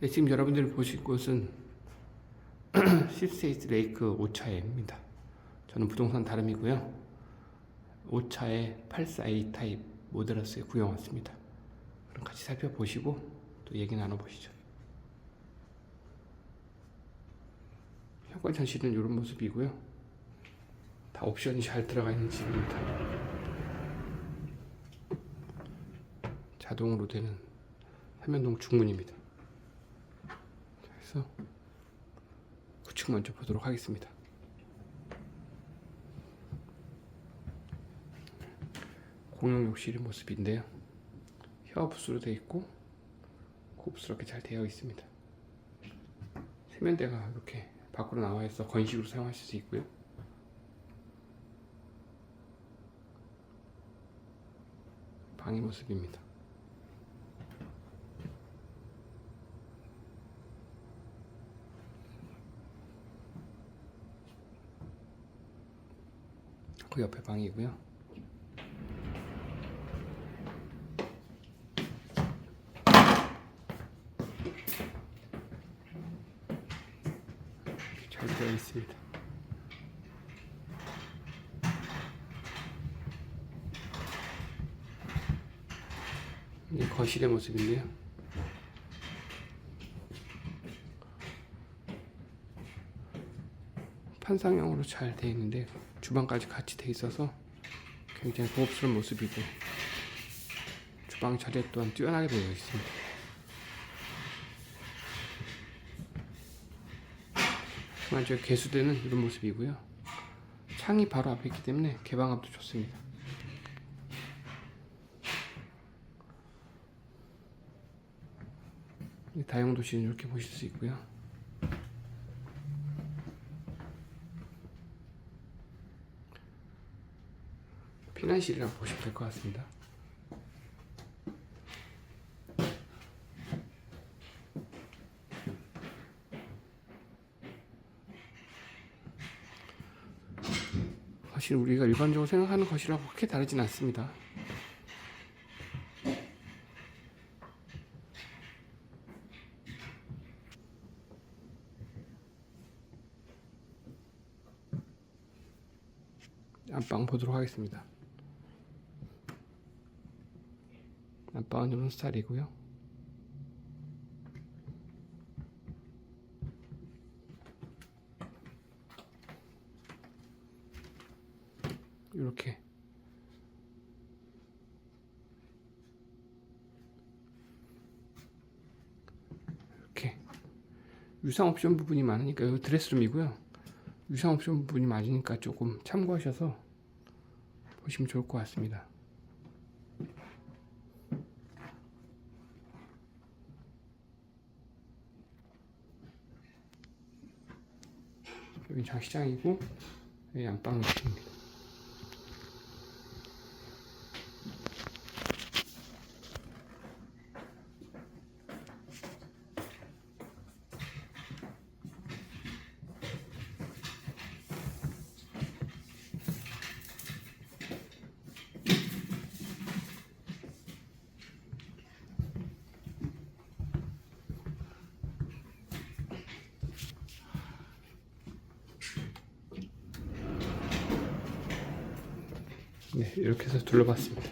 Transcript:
네, 지금 여러분들이 보실 곳은 시스테이트 레이크 5차에입니다. 저는 부동산 다름이고요. 5차에 84A 타입 모델러스에 구경 왔습니다. 그럼 같이 살펴보시고 또 얘기 나눠보시죠. 현관 전실은 이런 모습이고요. 다 옵션이 잘 들어가 있는 집입니다. 자동으로 되는 삼연동 중문입니다. 그래서 구축 먼저 보도록 하겠습니다. 공용 욕실의 모습인데요. 협업수로 되어 있고 고급스럽게 잘 되어 있습니다. 세면대가 이렇게 밖으로 나와 있어 건식으로 사용하실 수 있고요. 방의 모습입니다. 그 옆에 방이고요. 잘 되어 있습니다. 이 거실의 모습인데요. 판상형으로 잘 되어 있는데 주방까지 같이 되어 있어서 굉장히 고급스러운 모습이고 주방 자재 또한 뛰어나게 되어 있습니다. 하지만 저 개수대는 이런 모습이고요. 창이 바로 앞에 있기 때문에 개방감도 좋습니다. 이 다용도실은 이렇게 보실 수 있고요. 피난실이라고 보시면 될 것 같습니다. 사실 우리가 일반적으로 생각하는 것이라고 그렇게 다르진 않습니다. 안방 보도록 하겠습니다. 안방은 이런 스타일이고요. 이렇게 이렇게 유상 옵션 부분이 많으니까 이거 드레스룸이고요. 유상 옵션 부분이 많으니까 조금 참고하셔서 보시면 좋을 것 같습니다. 여기 장시장이고 여기 안방입니다. 네, 이렇게 해서 둘러봤습니다.